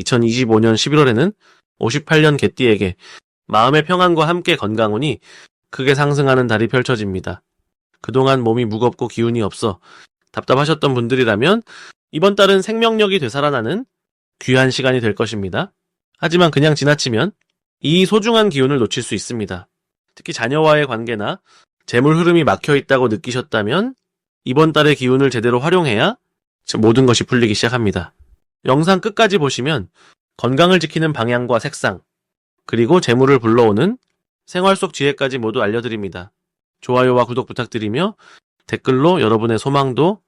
2025년 11월에는 58년 개띠에게 마음의 평안과 함께 건강운이 크게 상승하는 달이 펼쳐집니다. 그동안 몸이 무겁고 기운이 없어 답답하셨던 분들이라면 이번 달은 생명력이 되살아나는 귀한 시간이 될 것입니다. 하지만 그냥 지나치면 이 소중한 기운을 놓칠 수 있습니다. 특히 자녀와의 관계나 재물 흐름이 막혀 있다고 느끼셨다면 이번 달의 기운을 제대로 활용해야 모든 것이 풀리기 시작합니다. 영상 끝까지 보시면 건강을 지키는 방향과 색상, 그리고 재물을 불러오는 생활 속 지혜까지 모두 알려드립니다. 좋아요와 구독 부탁드리며 댓글로 여러분의 소망도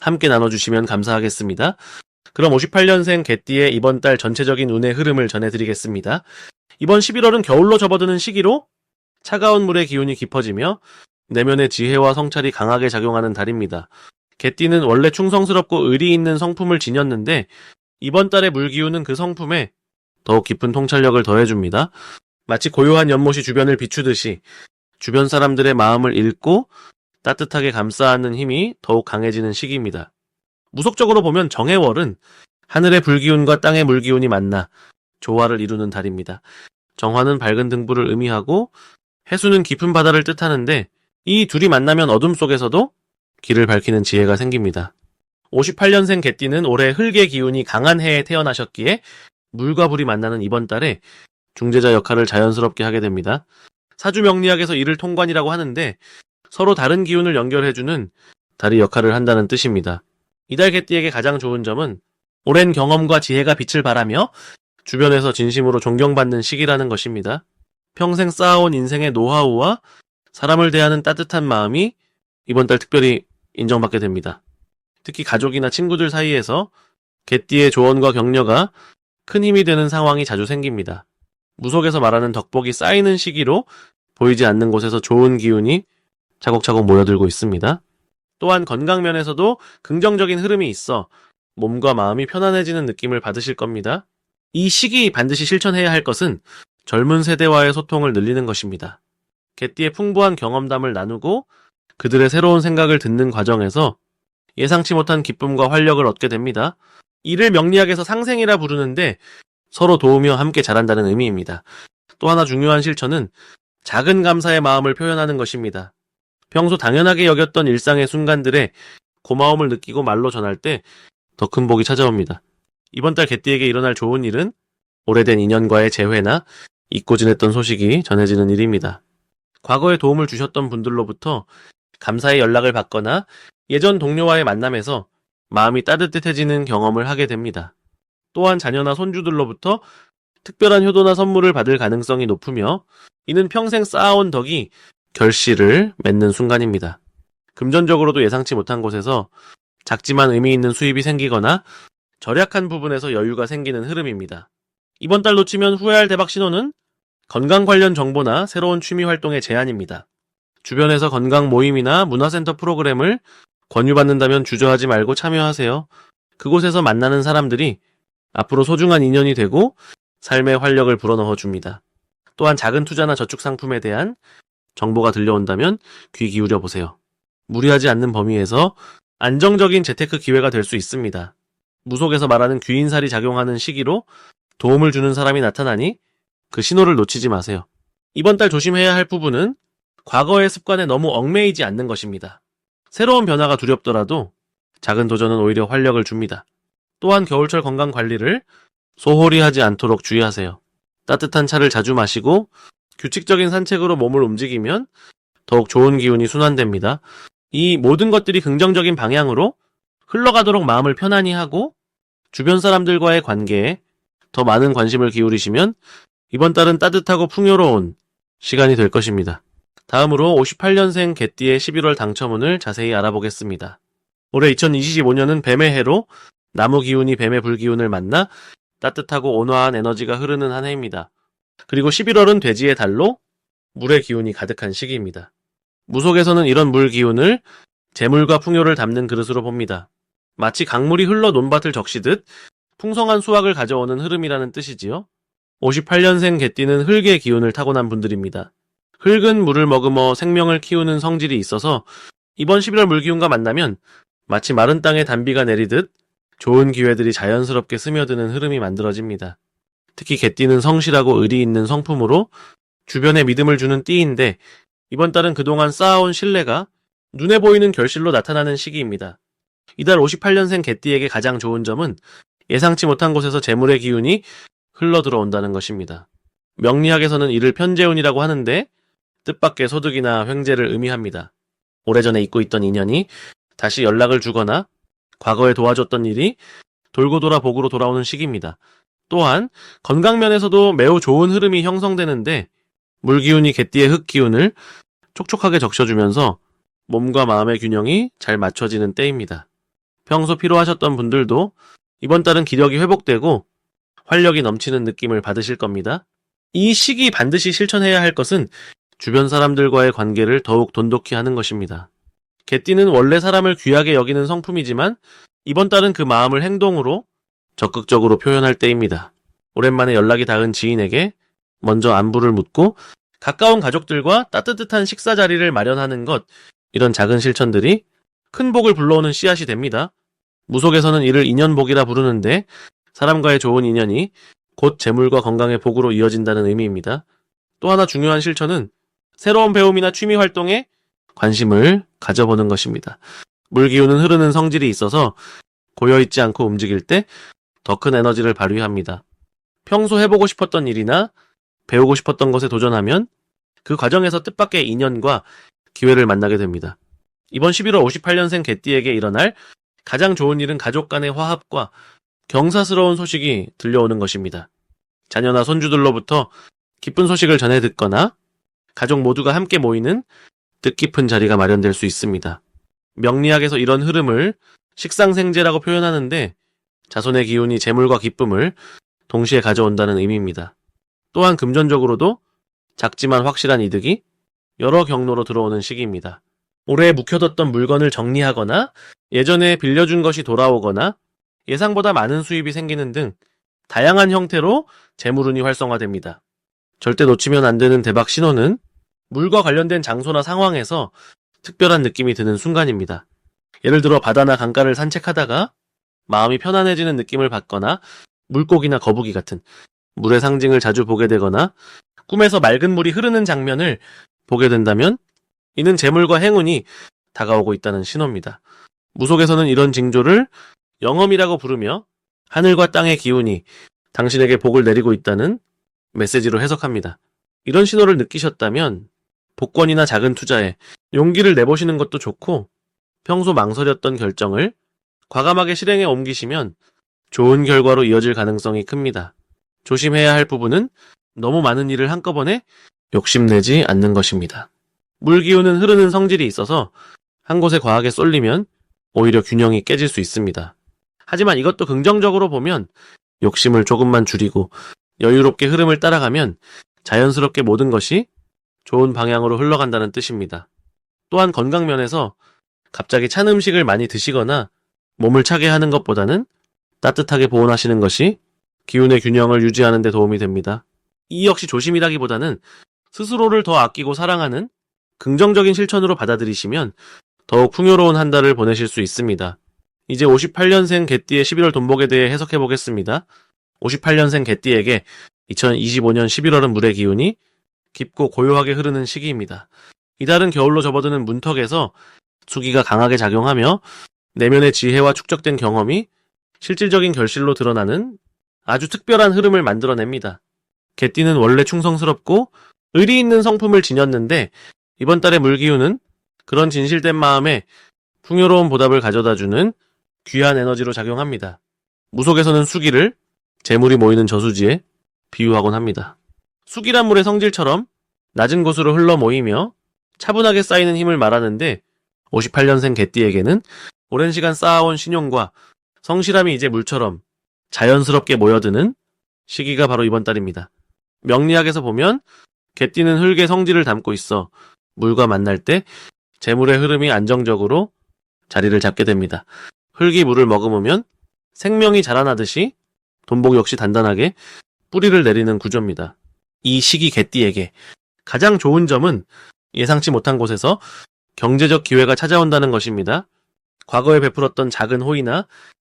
함께 나눠주시면 감사하겠습니다. 그럼 58년생 개띠의 이번 달 전체적인 운의 흐름을 전해드리겠습니다. 이번 11월은 겨울로 접어드는 시기로 차가운 물의 기운이 깊어지며 내면의 지혜와 성찰이 강하게 작용하는 달입니다. 개띠는 원래 충성스럽고 의리 있는 성품을 지녔는데 이번 달의 물 기운은 그 성품에 더욱 깊은 통찰력을 더해줍니다. 마치 고요한 연못이 주변을 비추듯이 주변 사람들의 마음을 읽고 따뜻하게 감싸는 힘이 더욱 강해지는 시기입니다. 무속적으로 보면 정해월은 하늘의 불기운과 땅의 물기운이 만나 조화를 이루는 달입니다. 정화는 밝은 등불을 의미하고 해수는 깊은 바다를 뜻하는데 이 둘이 만나면 어둠 속에서도 길을 밝히는 지혜가 생깁니다. 58년생 개띠는 올해 흙의 기운이 강한 해에 태어나셨기에 물과 불이 만나는 이번 달에 중재자 역할을 자연스럽게 하게 됩니다. 사주 명리학에서 이를 통관이라고 하는데 서로 다른 기운을 연결해주는 달이 역할을 한다는 뜻입니다. 이달 개띠에게 가장 좋은 점은 오랜 경험과 지혜가 빛을 발하며 주변에서 진심으로 존경받는 시기라는 것입니다. 평생 쌓아온 인생의 노하우와 사람을 대하는 따뜻한 마음이 이번 달 특별히 인정받게 됩니다. 특히 가족이나 친구들 사이에서 개띠의 조언과 격려가 큰 힘이 되는 상황이 자주 생깁니다. 무속에서 말하는 덕복이 쌓이는 시기로 보이지 않는 곳에서 좋은 기운이 차곡차곡 모여들고 있습니다. 또한 건강 면에서도 긍정적인 흐름이 있어 몸과 마음이 편안해지는 느낌을 받으실 겁니다. 이 시기 반드시 실천해야 할 것은 젊은 세대와의 소통을 늘리는 것입니다. 개띠의 풍부한 경험담을 나누고 그들의 새로운 생각을 듣는 과정에서 예상치 못한 기쁨과 활력을 얻게 됩니다. 이를 명리학에서 상생이라 부르는데 서로 도우며 함께 자란다는 의미입니다. 또 하나 중요한 실천은 작은 감사의 마음을 표현하는 것입니다. 평소 당연하게 여겼던 일상의 순간들에 고마움을 느끼고 말로 전할 때 더 큰 복이 찾아옵니다. 이번 달 개띠에게 일어날 좋은 일은 오래된 인연과의 재회나 잊고 지냈던 소식이 전해지는 일입니다. 과거에 도움을 주셨던 분들로부터 감사의 연락을 받거나 예전 동료와의 만남에서 마음이 따뜻해지는 경험을 하게 됩니다. 또한 자녀나 손주들로부터 특별한 효도나 선물을 받을 가능성이 높으며 이는 평생 쌓아온 덕이 결실을 맺는 순간입니다. 금전적으로도 예상치 못한 곳에서 작지만 의미 있는 수입이 생기거나 절약한 부분에서 여유가 생기는 흐름입니다. 이번 달 놓치면 후회할 대박 신호는 건강 관련 정보나 새로운 취미 활동의 제안입니다. 주변에서 건강 모임이나 문화센터 프로그램을 권유받는다면 주저하지 말고 참여하세요. 그곳에서 만나는 사람들이 앞으로 소중한 인연이 되고 삶의 활력을 불어넣어 줍니다. 또한 작은 투자나 저축 상품에 대한 정보가 들려온다면 귀 기울여 보세요. 무리하지 않는 범위에서 안정적인 재테크 기회가 될 수 있습니다. 무속에서 말하는 귀인살이 작용하는 시기로 도움을 주는 사람이 나타나니 그 신호를 놓치지 마세요. 이번 달 조심해야 할 부분은 과거의 습관에 너무 얽매이지 않는 것입니다. 새로운 변화가 두렵더라도 작은 도전은 오히려 활력을 줍니다. 또한 겨울철 건강 관리를 소홀히 하지 않도록 주의하세요. 따뜻한 차를 자주 마시고 규칙적인 산책으로 몸을 움직이면 더욱 좋은 기운이 순환됩니다. 이 모든 것들이 긍정적인 방향으로 흘러가도록 마음을 편안히 하고 주변 사람들과의 관계에 더 많은 관심을 기울이시면 이번 달은 따뜻하고 풍요로운 시간이 될 것입니다. 다음으로 58년생 개띠의 11월 당첨운을 자세히 알아보겠습니다. 올해 2025년은 뱀의 해로 나무 기운이 뱀의 불기운을 만나 따뜻하고 온화한 에너지가 흐르는 한 해입니다. 그리고 11월은 돼지의 달로 물의 기운이 가득한 시기입니다. 무속에서는 이런 물 기운을 재물과 풍요를 담는 그릇으로 봅니다. 마치 강물이 흘러 논밭을 적시듯 풍성한 수확을 가져오는 흐름이라는 뜻이지요. 58년생 개띠는 흙의 기운을 타고난 분들입니다. 흙은 물을 머금어 생명을 키우는 성질이 있어서 이번 11월 물기운과 만나면 마치 마른 땅에 단비가 내리듯 좋은 기회들이 자연스럽게 스며드는 흐름이 만들어집니다. 특히 개띠는 성실하고 의리 있는 성품으로 주변에 믿음을 주는 띠인데 이번 달은 그동안 쌓아온 신뢰가 눈에 보이는 결실로 나타나는 시기입니다. 이달 58년생 개띠에게 가장 좋은 점은 예상치 못한 곳에서 재물의 기운이 흘러 들어온다는 것입니다. 명리학에서는 이를 편재운이라고 하는데 뜻밖의 소득이나 횡재를 의미합니다. 오래전에 잊고 있던 인연이 다시 연락을 주거나 과거에 도와줬던 일이 돌고 돌아 복으로 돌아오는 시기입니다. 또한 건강 면에서도 매우 좋은 흐름이 형성되는데 물 기운이 개띠의 흙 기운을 촉촉하게 적셔주면서 몸과 마음의 균형이 잘 맞춰지는 때입니다. 평소 피로하셨던 분들도 이번 달은 기력이 회복되고 활력이 넘치는 느낌을 받으실 겁니다. 이 시기 반드시 실천해야 할 것은 주변 사람들과의 관계를 더욱 돈독히 하는 것입니다. 개띠는 원래 사람을 귀하게 여기는 성품이지만 이번 달은 그 마음을 행동으로 적극적으로 표현할 때입니다. 오랜만에 연락이 닿은 지인에게 먼저 안부를 묻고 가까운 가족들과 따뜻한 식사 자리를 마련하는 것, 이런 작은 실천들이 큰 복을 불러오는 씨앗이 됩니다. 무속에서는 이를 인연복이라 부르는데 사람과의 좋은 인연이 곧 재물과 건강의 복으로 이어진다는 의미입니다. 또 하나 중요한 실천은 새로운 배움이나 취미 활동에 관심을 가져보는 것입니다. 물기운은 흐르는 성질이 있어서 고여있지 않고 움직일 때 더 큰 에너지를 발휘합니다. 평소 해보고 싶었던 일이나 배우고 싶었던 것에 도전하면 그 과정에서 뜻밖의 인연과 기회를 만나게 됩니다. 이번 11월 58년생 개띠에게 일어날 가장 좋은 일은 가족 간의 화합과 경사스러운 소식이 들려오는 것입니다. 자녀나 손주들로부터 기쁜 소식을 전해 듣거나 가족 모두가 함께 모이는 뜻깊은 자리가 마련될 수 있습니다. 명리학에서 이런 흐름을 식상생재라고 표현하는데 자손의 기운이 재물과 기쁨을 동시에 가져온다는 의미입니다. 또한 금전적으로도 작지만 확실한 이득이 여러 경로로 들어오는 시기입니다. 올해 묵혀뒀던 물건을 정리하거나 예전에 빌려준 것이 돌아오거나 예상보다 많은 수입이 생기는 등 다양한 형태로 재물운이 활성화됩니다. 절대 놓치면 안 되는 대박 신호는 물과 관련된 장소나 상황에서 특별한 느낌이 드는 순간입니다. 예를 들어 바다나 강가를 산책하다가 마음이 편안해지는 느낌을 받거나 물고기나 거북이 같은 물의 상징을 자주 보게 되거나 꿈에서 맑은 물이 흐르는 장면을 보게 된다면 이는 재물과 행운이 다가오고 있다는 신호입니다. 무속에서는 이런 징조를 영험이라고 부르며 하늘과 땅의 기운이 당신에게 복을 내리고 있다는 메시지로 해석합니다. 이런 신호를 느끼셨다면 복권이나 작은 투자에 용기를 내보시는 것도 좋고 평소 망설였던 결정을 과감하게 실행에 옮기시면 좋은 결과로 이어질 가능성이 큽니다. 조심해야 할 부분은 너무 많은 일을 한꺼번에 욕심내지 않는 것입니다. 물기운은 흐르는 성질이 있어서 한 곳에 과하게 쏠리면 오히려 균형이 깨질 수 있습니다. 하지만 이것도 긍정적으로 보면 욕심을 조금만 줄이고 여유롭게 흐름을 따라가면 자연스럽게 모든 것이 좋은 방향으로 흘러간다는 뜻입니다. 또한 건강 면에서 갑자기 찬 음식을 많이 드시거나 몸을 차게 하는 것보다는 따뜻하게 보온하시는 것이 기운의 균형을 유지하는 데 도움이 됩니다. 이 역시 조심이라기보다는 스스로를 더 아끼고 사랑하는 긍정적인 실천으로 받아들이시면 더욱 풍요로운 한 달을 보내실 수 있습니다. 이제 58년생 개띠의 11월 돈복에 대해 해석해 보겠습니다. 58년생 개띠에게 2025년 11월은 물의 기운이 깊고 고요하게 흐르는 시기입니다. 이달은 겨울로 접어드는 문턱에서 수기가 강하게 작용하며 내면의 지혜와 축적된 경험이 실질적인 결실로 드러나는 아주 특별한 흐름을 만들어냅니다. 개띠는 원래 충성스럽고 의리 있는 성품을 지녔는데 이번 달의 물기운은 그런 진실된 마음에 풍요로운 보답을 가져다주는 귀한 에너지로 작용합니다. 무속에서는 수기를 재물이 모이는 저수지에 비유하곤 합니다. 수기란 물의 성질처럼 낮은 곳으로 흘러 모이며 차분하게 쌓이는 힘을 말하는데 58년생 개띠에게는 오랜 시간 쌓아온 신용과 성실함이 이제 물처럼 자연스럽게 모여드는 시기가 바로 이번 달입니다. 명리학에서 보면 개띠는 흙의 성질을 담고 있어 물과 만날 때 재물의 흐름이 안정적으로 자리를 잡게 됩니다. 흙이 물을 머금으면 생명이 자라나듯이 돈복 역시 단단하게 뿌리를 내리는 구조입니다. 이 시기 개띠에게 가장 좋은 점은 예상치 못한 곳에서 경제적 기회가 찾아온다는 것입니다. 과거에 베풀었던 작은 호의나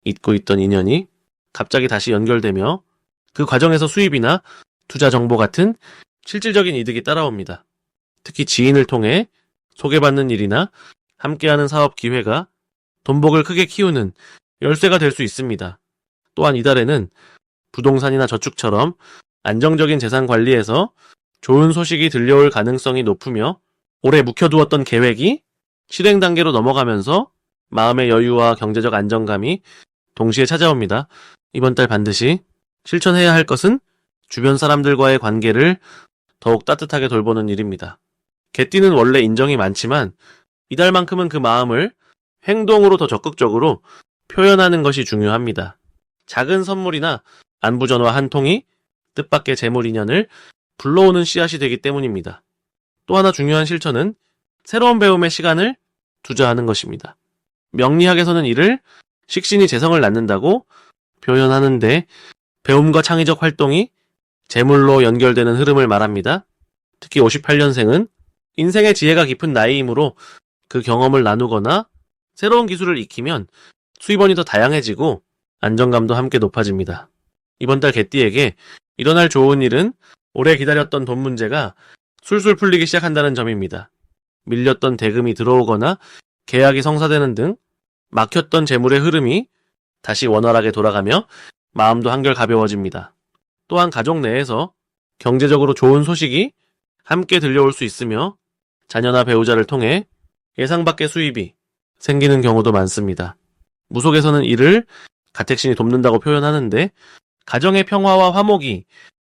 잊고 있던 인연이 갑자기 다시 연결되며 그 과정에서 수입이나 투자 정보 같은 실질적인 이득이 따라옵니다. 특히 지인을 통해 소개받는 일이나 함께하는 사업 기회가 돈복을 크게 키우는 열쇠가 될 수 있습니다. 또한 이달에는 부동산이나 저축처럼 안정적인 재산 관리에서 좋은 소식이 들려올 가능성이 높으며 오래 묵혀두었던 계획이 실행 단계로 넘어가면서 마음의 여유와 경제적 안정감이 동시에 찾아옵니다. 이번 달 반드시 실천해야 할 것은 주변 사람들과의 관계를 더욱 따뜻하게 돌보는 일입니다. 개띠는 원래 인정이 많지만 이달만큼은 그 마음을 행동으로 더 적극적으로 표현하는 것이 중요합니다. 작은 선물이나 안부 전화 한 통이 뜻밖의 재물 인연을 불러오는 씨앗이 되기 때문입니다. 또 하나 중요한 실천은 새로운 배움의 시간을 투자하는 것입니다. 명리학에서는 이를 식신이 재성을 낳는다고 표현하는데 배움과 창의적 활동이 재물로 연결되는 흐름을 말합니다. 특히 58년생은 인생의 지혜가 깊은 나이이므로 그 경험을 나누거나 새로운 기술을 익히면 수입원이 더 다양해지고 안정감도 함께 높아집니다. 이번 달 개띠에게 일어날 좋은 일은 오래 기다렸던 돈 문제가 술술 풀리기 시작한다는 점입니다. 밀렸던 대금이 들어오거나 계약이 성사되는 등 막혔던 재물의 흐름이 다시 원활하게 돌아가며 마음도 한결 가벼워집니다. 또한 가족 내에서 경제적으로 좋은 소식이 함께 들려올 수 있으며 자녀나 배우자를 통해 예상 밖의 수입이 생기는 경우도 많습니다. 무속에서는 이를 가택신이 돕는다고 표현하는데 가정의 평화와 화목이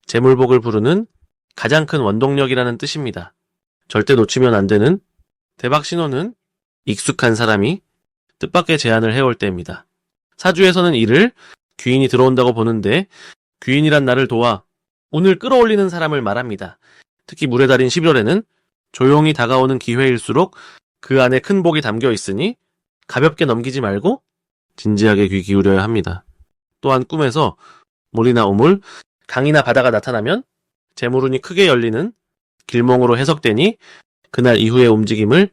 재물복을 부르는 가장 큰 원동력이라는 뜻입니다. 절대 놓치면 안 되는 대박 신호는 익숙한 사람이 뜻밖의 제안을 해올 때입니다. 사주에서는 이를 귀인이 들어온다고 보는데 귀인이란 나를 도와 운을 끌어올리는 사람을 말합니다. 특히 물의 달인 11월에는 조용히 다가오는 기회일수록 그 안에 큰 복이 담겨 있으니 가볍게 넘기지 말고 진지하게 귀 기울여야 합니다. 또한 꿈에서 물이나 우물, 강이나 바다가 나타나면 재물운이 크게 열리는 길몽으로 해석되니 그날 이후의 움직임을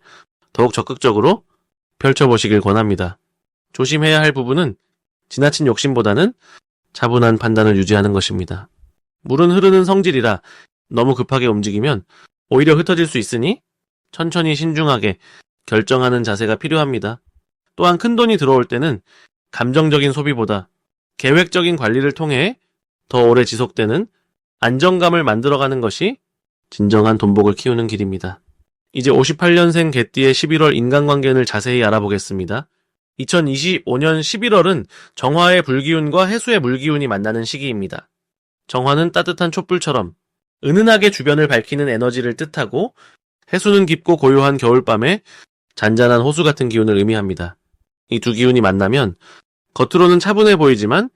더욱 적극적으로 펼쳐보시길 권합니다. 조심해야 할 부분은 지나친 욕심보다는 차분한 판단을 유지하는 것입니다. 물은 흐르는 성질이라 너무 급하게 움직이면 오히려 흩어질 수 있으니 천천히 신중하게 결정하는 자세가 필요합니다. 또한 큰 돈이 들어올 때는 감정적인 소비보다 계획적인 관리를 통해 더 오래 지속되는 안정감을 만들어가는 것이 진정한 돈복을 키우는 길입니다. 이제 58년생 개띠의 11월 인간관계를 자세히 알아보겠습니다. 2025년 11월은 정화의 불기운과 해수의 물기운이 만나는 시기입니다. 정화는 따뜻한 촛불처럼 은은하게 주변을 밝히는 에너지를 뜻하고 해수는 깊고 고요한 겨울밤에 잔잔한 호수 같은 기운을 의미합니다. 이 두 기운이 만나면 겉으로는 차분해 보이지만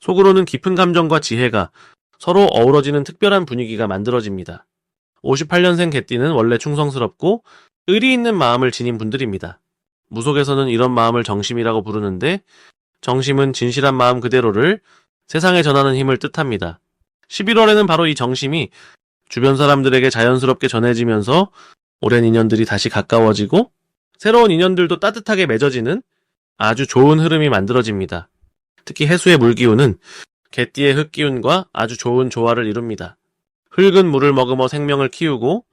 속으로는 깊은 감정과 지혜가 서로 어우러지는 특별한 분위기가 만들어집니다. 58년생 개띠는 원래 충성스럽고 의리 있는 마음을 지닌 분들입니다. 무속에서는 이런 마음을 정심이라고 부르는데 정심은 진실한 마음 그대로를 세상에 전하는 힘을 뜻합니다. 11월에는 바로 이 정심이 주변 사람들에게 자연스럽게 전해지면서 오랜 인연들이 다시 가까워지고 새로운 인연들도 따뜻하게 맺어지는 아주 좋은 흐름이 만들어집니다. 특히 해수의 물기운은 개띠의 흙기운과 아주 좋은 조화를 이룹니다. 흙은 물을 머금어 생명을 키우고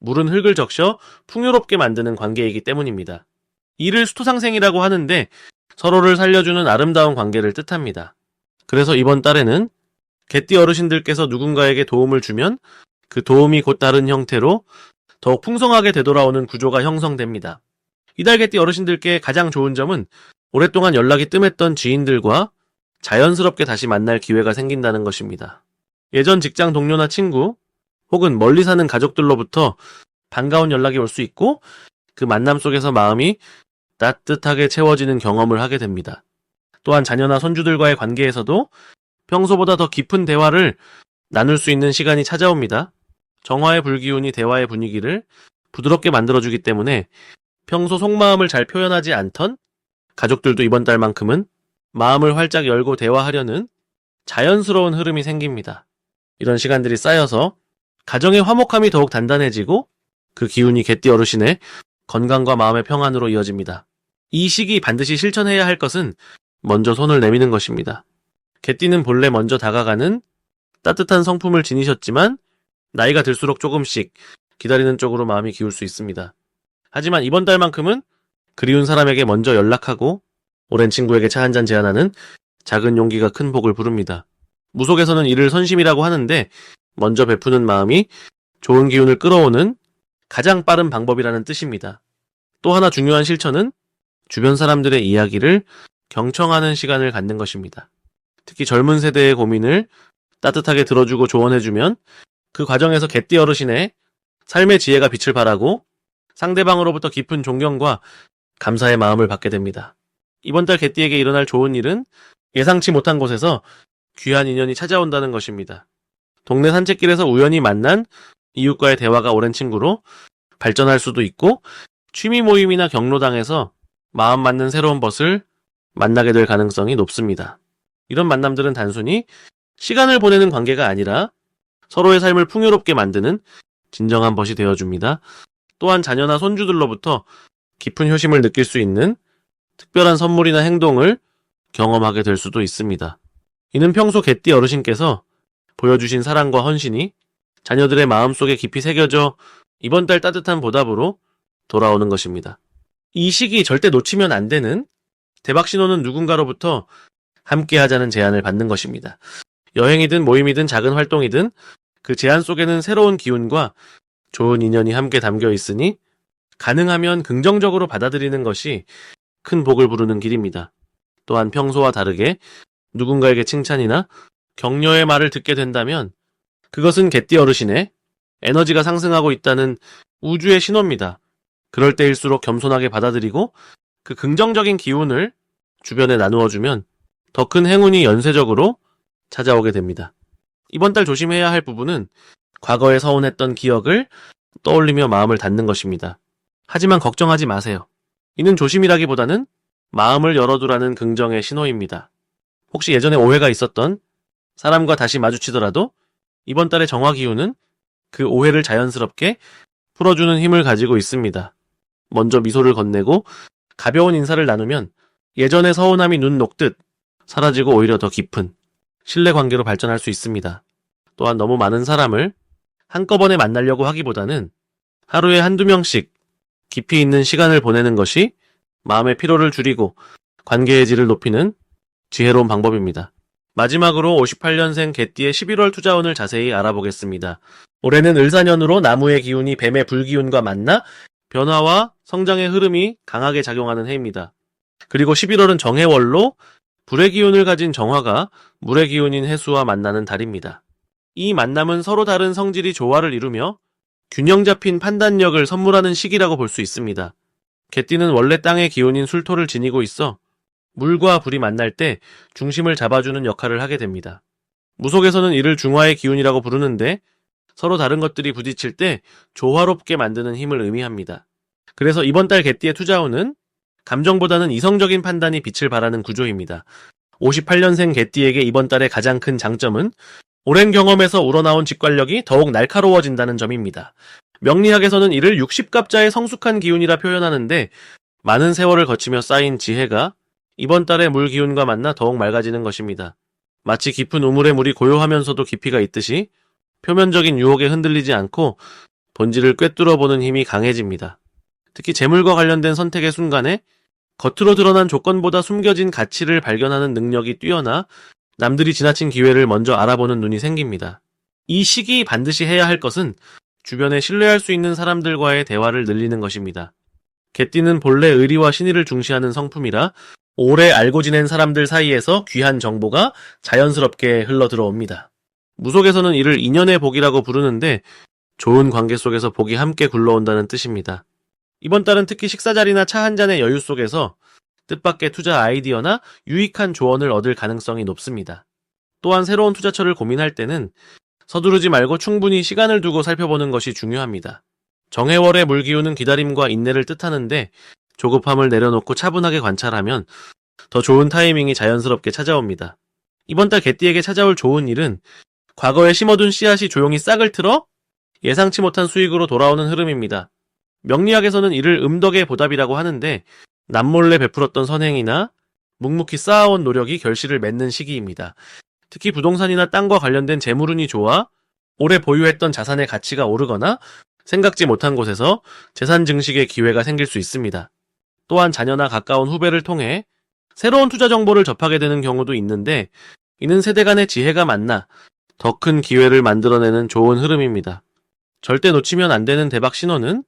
물은 흙을 적셔 풍요롭게 만드는 관계이기 때문입니다. 이를 수토상생이라고 하는데 서로를 살려주는 아름다운 관계를 뜻합니다. 그래서 이번 달에는 개띠 어르신들께서 누군가에게 도움을 주면 그 도움이 곧 다른 형태로 더욱 풍성하게 되돌아오는 구조가 형성됩니다. 이달 개띠 어르신들께 가장 좋은 점은 오랫동안 연락이 뜸했던 지인들과 자연스럽게 다시 만날 기회가 생긴다는 것입니다. 예전 직장 동료나 친구 혹은 멀리 사는 가족들로부터 반가운 연락이 올 수 있고 그 만남 속에서 마음이 따뜻하게 채워지는 경험을 하게 됩니다. 또한 자녀나 손주들과의 관계에서도 평소보다 더 깊은 대화를 나눌 수 있는 시간이 찾아옵니다. 정화의 불기운이 대화의 분위기를 부드럽게 만들어주기 때문에 평소 속마음을 잘 표현하지 않던 가족들도 이번 달만큼은 마음을 활짝 열고 대화하려는 자연스러운 흐름이 생깁니다. 이런 시간들이 쌓여서 가정의 화목함이 더욱 단단해지고 그 기운이 개띠 어르신의 건강과 마음의 평안으로 이어집니다. 이 시기 반드시 실천해야 할 것은 먼저 손을 내미는 것입니다. 개띠는 본래 먼저 다가가는 따뜻한 성품을 지니셨지만 나이가 들수록 조금씩 기다리는 쪽으로 마음이 기울 수 있습니다. 하지만 이번 달만큼은 그리운 사람에게 먼저 연락하고 오랜 친구에게 차 한 잔 제안하는 작은 용기가 큰 복을 부릅니다. 무속에서는 이를 선심이라고 하는데 먼저 베푸는 마음이 좋은 기운을 끌어오는 가장 빠른 방법이라는 뜻입니다. 또 하나 중요한 실천은 주변 사람들의 이야기를 경청하는 시간을 갖는 것입니다. 특히 젊은 세대의 고민을 따뜻하게 들어주고 조언해주면 그 과정에서 개띠 어르신의 삶의 지혜가 빛을 발하고 상대방으로부터 깊은 존경과 감사의 마음을 받게 됩니다. 이번 달 개띠에게 일어날 좋은 일은 예상치 못한 곳에서 귀한 인연이 찾아온다는 것입니다. 동네 산책길에서 우연히 만난 이웃과의 대화가 오랜 친구로 발전할 수도 있고 취미 모임이나 경로당에서 마음 맞는 새로운 벗을 만나게 될 가능성이 높습니다. 이런 만남들은 단순히 시간을 보내는 관계가 아니라 서로의 삶을 풍요롭게 만드는 진정한 벗이 되어줍니다. 또한 자녀나 손주들로부터 깊은 효심을 느낄 수 있는 특별한 선물이나 행동을 경험하게 될 수도 있습니다. 이는 평소 개띠 어르신께서 보여주신 사랑과 헌신이 자녀들의 마음속에 깊이 새겨져 이번 달 따뜻한 보답으로 돌아오는 것입니다. 이 시기 절대 놓치면 안 되는 대박 신호는 누군가로부터 함께 하자는 제안을 받는 것입니다. 여행이든 모임이든 작은 활동이든 그 제안 속에는 새로운 기운과 좋은 인연이 함께 담겨 있으니 가능하면 긍정적으로 받아들이는 것이 큰 복을 부르는 길입니다. 또한 평소와 다르게 누군가에게 칭찬이나 격려의 말을 듣게 된다면 그것은 개띠 어르신의 에너지가 상승하고 있다는 우주의 신호입니다. 그럴 때일수록 겸손하게 받아들이고 그 긍정적인 기운을 주변에 나누어주면 더 큰 행운이 연쇄적으로 찾아오게 됩니다. 이번 달 조심해야 할 부분은 과거에 서운했던 기억을 떠올리며 마음을 닫는 것입니다. 하지만 걱정하지 마세요. 이는 조심이라기보다는 마음을 열어두라는 긍정의 신호입니다. 혹시 예전에 오해가 있었던 사람과 다시 마주치더라도 이번 달의 정화 기운은 그 오해를 자연스럽게 풀어주는 힘을 가지고 있습니다. 먼저 미소를 건네고 가벼운 인사를 나누면 예전의 서운함이 눈 녹듯 사라지고 오히려 더 깊은 신뢰 관계로 발전할 수 있습니다. 또한 너무 많은 사람을 한꺼번에 만나려고 하기보다는 하루에 한두 명씩 깊이 있는 시간을 보내는 것이 마음의 피로를 줄이고 관계의 질을 높이는 지혜로운 방법입니다. 마지막으로 58년생 개띠의 11월 투자운을 자세히 알아보겠습니다. 올해는 을사년으로 나무의 기운이 뱀의 불기운과 만나 변화와 성장의 흐름이 강하게 작용하는 해입니다. 그리고 11월은 정해월로 불의 기운을 가진 정화가 물의 기운인 해수와 만나는 달입니다. 이 만남은 서로 다른 성질이 조화를 이루며 균형 잡힌 판단력을 선물하는 시기라고 볼 수 있습니다. 개띠는 원래 땅의 기운인 술토를 지니고 있어 물과 불이 만날 때 중심을 잡아주는 역할을 하게 됩니다. 무속에서는 이를 중화의 기운이라고 부르는데 서로 다른 것들이 부딪힐 때 조화롭게 만드는 힘을 의미합니다. 그래서 이번 달 개띠의 투자운은 감정보다는 이성적인 판단이 빛을 발하는 구조입니다. 58년생 개띠에게 이번 달의 가장 큰 장점은 오랜 경험에서 우러나온 직관력이 더욱 날카로워진다는 점입니다. 명리학에서는 이를 60갑자의 성숙한 기운이라 표현하는데 많은 세월을 거치며 쌓인 지혜가 이번 달의 물 기운과 만나 더욱 맑아지는 것입니다. 마치 깊은 우물의 물이 고요하면서도 깊이가 있듯이 표면적인 유혹에 흔들리지 않고 본질을 꿰뚫어 보는 힘이 강해집니다. 특히 재물과 관련된 선택의 순간에 겉으로 드러난 조건보다 숨겨진 가치를 발견하는 능력이 뛰어나 남들이 지나친 기회를 먼저 알아보는 눈이 생깁니다. 이 시기 반드시 해야 할 것은 주변에 신뢰할 수 있는 사람들과의 대화를 늘리는 것입니다. 개띠는 본래 의리와 신의를 중시하는 성품이라 오래 알고 지낸 사람들 사이에서 귀한 정보가 자연스럽게 흘러 들어옵니다. 무속에서는 이를 인연의 복이라고 부르는데 좋은 관계 속에서 복이 함께 굴러온다는 뜻입니다. 이번 달은 특히 식사 자리나 차 한 잔의 여유 속에서 뜻밖의 투자 아이디어나 유익한 조언을 얻을 가능성이 높습니다. 또한 새로운 투자처를 고민할 때는 서두르지 말고 충분히 시간을 두고 살펴보는 것이 중요합니다. 정해월의 물기운은 기다림과 인내를 뜻하는데 조급함을 내려놓고 차분하게 관찰하면 더 좋은 타이밍이 자연스럽게 찾아옵니다. 이번 달 개띠에게 찾아올 좋은 일은 과거에 심어둔 씨앗이 조용히 싹을 틀어 예상치 못한 수익으로 돌아오는 흐름입니다. 명리학에서는 이를 음덕의 보답이라고 하는데 남몰래 베풀었던 선행이나 묵묵히 쌓아온 노력이 결실을 맺는 시기입니다. 특히 부동산이나 땅과 관련된 재물운이 좋아 오래 보유했던 자산의 가치가 오르거나 생각지 못한 곳에서 재산 증식의 기회가 생길 수 있습니다. 또한 자녀나 가까운 후배를 통해 새로운 투자 정보를 접하게 되는 경우도 있는데 이는 세대 간의 지혜가 만나 더 큰 기회를 만들어내는 좋은 흐름입니다. 절대 놓치면 안 되는 대박 신호는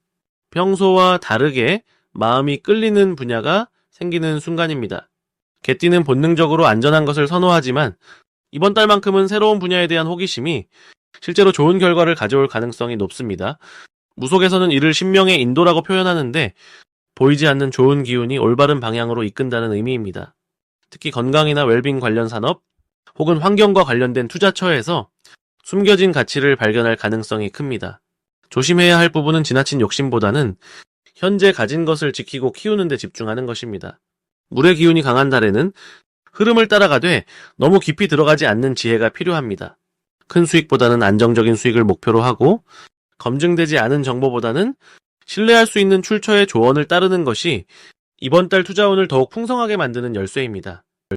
평소와 다르게 마음이 끌리는 분야가 생기는 순간입니다. 개띠는 본능적으로 안전한 것을 선호하지만 이번 달만큼은 새로운 분야에 대한 호기심이 실제로 좋은 결과를 가져올 가능성이 높습니다. 무속에서는 이를 신명의 인도라고 표현하는데 보이지 않는 좋은 기운이 올바른 방향으로 이끈다는 의미입니다. 특히 건강이나 웰빙 관련 산업 혹은 환경과 관련된 투자처에서 숨겨진 가치를 발견할 가능성이 큽니다. 조심해야 할 부분은 지나친 욕심보다는 현재 가진 것을 지키고 키우는 데 집중하는 것입니다. 물의 기운이 강한 달에는 흐름을 따라가되 너무 깊이 들어가지 않는 지혜가 필요합니다. 큰 수익보다는 안정적인 수익을 목표로 하고 검증되지 않은 정보보다는 신뢰할 수 있는 출처의 조언을 따르는 것이 이번 달 투자운을 더욱 풍성하게 만드는 열쇠입니다.